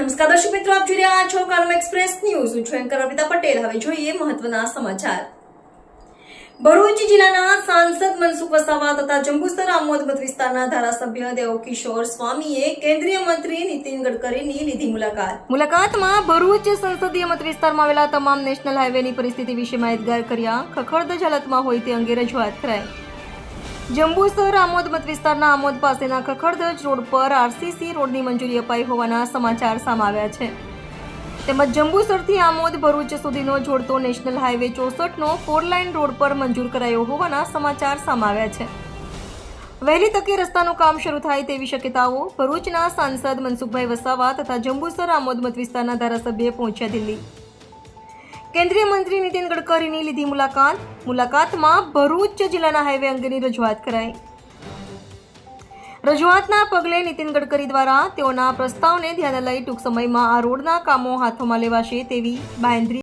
નમસ્કાર દર્શક મિત્રો, આપ જોઈ રહ્યા છો કાલમ એક્સપ્રેસ ન્યૂઝ. હું છું એન્કર અર્પિતા પટેલ. હવે જોઈએ મહત્વના સમાચાર. ભરૂચ જિલ્લાના સાંસદ મનસુખ વસાવા તથા જંબુસર આમોદ મત વિસ્તારના ધારાસભ્ય દેવકિશોર સ્વામીએ કેન્દ્રીય મંત્રી નીતિન ગડકરીની લીધી મુલાકાત. મુલાકાતમાં ભરૂચ સંસદીય મત વિસ્તારમાં આવેલા તમામ નેશનલ હાઈવેની પરિસ્થિતિ વિશે માહિતગાર કર્યા. ખખડદ હાલતમાં હોય તે અંગે રજૂઆત કરાઈ. જંબુસર આમોદ મત વિસ્તારના આમોદ પાસેના ખખડધજ રોડ પર આરસીસી રોડની મંજૂરી અપાઈ હોવાના સમાચાર સામે છે. તેમજ જંબુસરથી આમોદ ભરૂચ સુધીનો જોડતો નેશનલ હાઈવે ચોસઠનો ફોર લાઇન રોડ પર મંજૂર કરાયો હોવાના સમાચાર સામે છે. વહેલી તકે રસ્તાનું કામ શરૂ થાય તેવી શક્યતાઓ ભરૂચના સાંસદ મનસુખભાઈ વસાવા તથા જંબુસર આમોદ મત વિસ્તારના ધારાસભ્ય પહોંચ્યા દિલ્હી. કેન્દ્રીય મંત્રી નીતિન ગડકરીની લીધી મુલાકાત. મુલાકાતમાં ભરૂચ જિલ્લાના હાઈવે અંગેની રજૂઆત કરાઈ. રજૂઆતના પગલે નીતિન ગડકરી દ્વારા તેઓના પ્રસ્તાવને ધ્યાને લઈ ટૂંક સમયમાં આ રોડના કામો હાથોમાં લેવાશે તેવી બાંહેધરી